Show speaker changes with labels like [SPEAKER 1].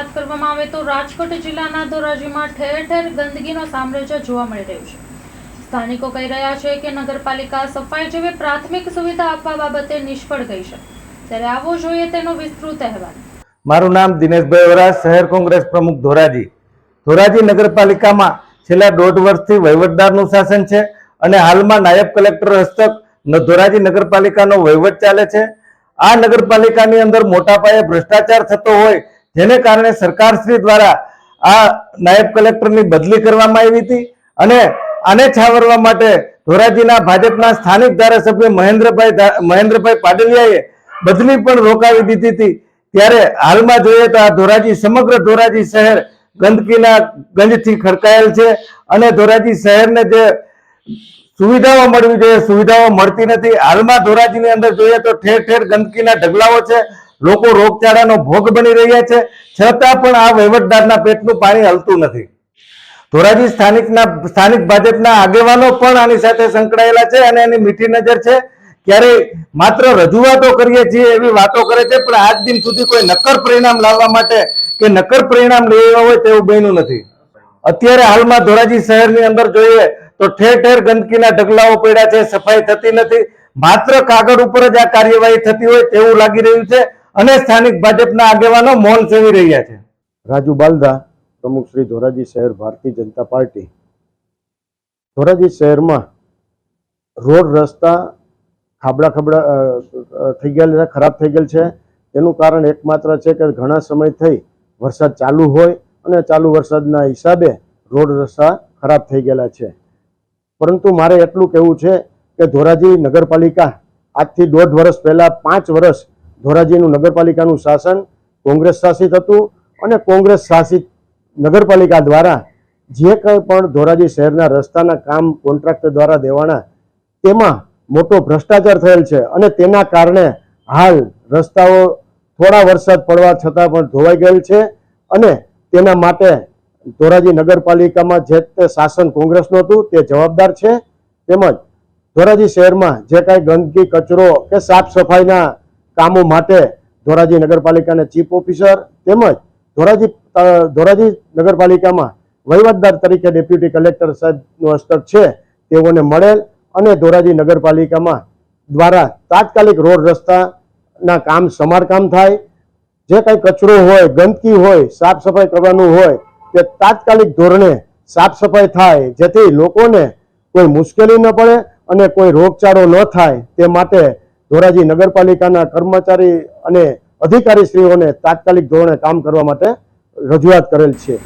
[SPEAKER 1] વાત કરવામાં આવે તો રાજકોટ જિલ્લાના ધોરાજીમાં ઠેર ઠેર ગંદકીનો સામ્રાજ્ય જોવા મળી રહ્યું છે. સ્થાનિકો કહી રહ્યા છે કે નગરપાલિકા સફાઈ જેવી પ્રાથમિક સુવિધા આપવા બાબતે નિષ્ફળ ગઈ છે. ત્યારે આવો જોઈએ તેનો વિસ્તૃત અહેવાલ.
[SPEAKER 2] મારું નામ દિનેશભાઈ વરા શહેર કોંગ્રેસ પ્રમુખ ધોરાજી. ધોરાજી નગરપાલિકામાં છેલ્લા દોઢ વર્ષથી વહીવટદારનું શાસન છે અને હાલમાં નાયબ કલેક્ટર હસ્તક ધોરાજી નગરપાલિકાનો વહીવટ ચાલે છે. આ નગરપાલિકાની અંદર મોટા પાયે ભ્રષ્ટાચાર થતો હોય જેને કારણે સરકારશ્રી દ્વારા આ નાયબ કલેક્ટરની બદલી કરવામાં આવી હતી અને આને છાવરવા માટે ધોરાજીના ભાજપના સ્થાનિક ધારાસભ્ય મહેન્દ્રભાઈ મહેન્દ્રભાઈ પાડલિયાએ બદલી પણ રોકાવી દીધી હતી. ત્યારે હાલમાં જોઈએ તો આ ધોરાજી, સમગ્ર ધોરાજી શહેર ગંદકીના ગંજથી ખડકાયેલ છે અને ધોરાજી શહેરને જે સુવિધાઓ મળવી જોઈએ, સુવિધાઓ મળતી નથી. હાલમાં ધોરાજીની અંદર જોઈએ તો ઠેર ઠેર ગંદકીના ઢગલાઓ છે. લોકો રોગચાળાનો ભોગ બની રહ્યા છે. છતાં પણ આ વહીવટદારના પેટનું પાણી હલતું નથી. ધોરાજી સ્થાનિકના, સ્થાનિક ભાજપના આગેવાનો પણ આની સાથે સંકળાયેલા છે અને એની મીઠી નજર છે. ક્યારે માત્ર રજૂઆતો કરીએ છીએ એવી વાતો કરે છે, પણ આજ દિન સુધી કોઈ નક્કર પરિણામ લાવવા માટે કે નક્કર પરિણામ લેવા હોય તેવું બન્યું નથી. અત્યારે હાલમાં ધોરાજી શહેરની અંદર જોઈએ તો ઠેર ઠેર ગંદકીના ઢગલાઓ પડ્યા છે, સફાઈ થતી નથી. માત્ર કાગળ ઉપર જ આ કાર્યવાહી થતી હોય તેવું લાગી રહ્યું છે. અને સ્થાનિક ભાજપના આગેવાનો મૌન સેવી રહ્યા છે.
[SPEAKER 3] રાજુ બાલદા, પ્રમુખ શ્રી ધોરાજી શહેર ભારતીય જનતા પાર્ટી. ધોરાજી શહેરમાં રોડ રસ્તા ખાબડા ખાબડા થઈ ગયેલ ખરાબ થઈ ગયેલ છે. તેનું કારણ એકમાત્ર છે કે ઘણા સમય થઈ વરસાદ ચાલુ હોય અને ચાલુ વરસાદના હિસાબે રોડ રસ્તા ખરાબ થઈ ગયેલા છે. પરંતુ મારે એટલું કહેવું છે કે ધોરાજી નગરપાલિકા આજથી દોઢ વર્ષ પહેલાં પાંચ વર્ષ ધોરાજીનું નગરપાલિકાનું શાસન કોંગ્રેસ શાસિત હતું અને કોંગ્રેસ શાસિત નગરપાલિકા દ્વારા જે કંઈ પણ ધોરાજી શહેરના રસ્તાના કામ કોન્ટ્રાક્ટર દ્વારા દેવાના, તેમાં મોટો ભ્રષ્ટાચાર થયેલ છે અને તેના કારણે હાલ રસ્તાઓ થોડા વરસાદ પડવા છતાં પણ ધોવાઈ ગયેલ છે અને તેના માટે ધોરાજી નગરપાલિકામાં જે તે શાસન કોંગ્રેસનું હતું તે જવાબદાર છે. તેમજ ધોરાજી શહેરમાં જે કાંઈ ગંદકી, કચરો કે સાફ સફાઈના કામો માટે ધોરાજી નગરપાલિકાના ચીફ ઓફિસર તેમજ ધોરાજી ધોરાજી નગરપાલિકામાં વહીવટદાર તરીકે ડેપ્યુટી કલેક્ટર સાહેબનું હસ્તક છે, તેઓને મળેલ અને ધોરાજી નગરપાલિકામાં દ્વારા તાત્કાલિક રોડ રસ્તાના કામ સમારકામ થાય. જે કંઈ કચરો હોય, ગંદકી હોય સાફ સફાઈ કરવાનું હોય, તે તાત્કાલિક ધોરણે સાફ સફાઈ થાય, જેથી લોકોને કોઈ મુશ્કેલી ન પડે અને કોઈ રોગચાળો ન થાય તે માટે ધોરાજી નગરપાલિકાના કર્મચારી અને અધિકારીશ્રીઓને તાત્કાલિક ધોરણે કામ કરવા માટે રજૂઆત કરેલ છે.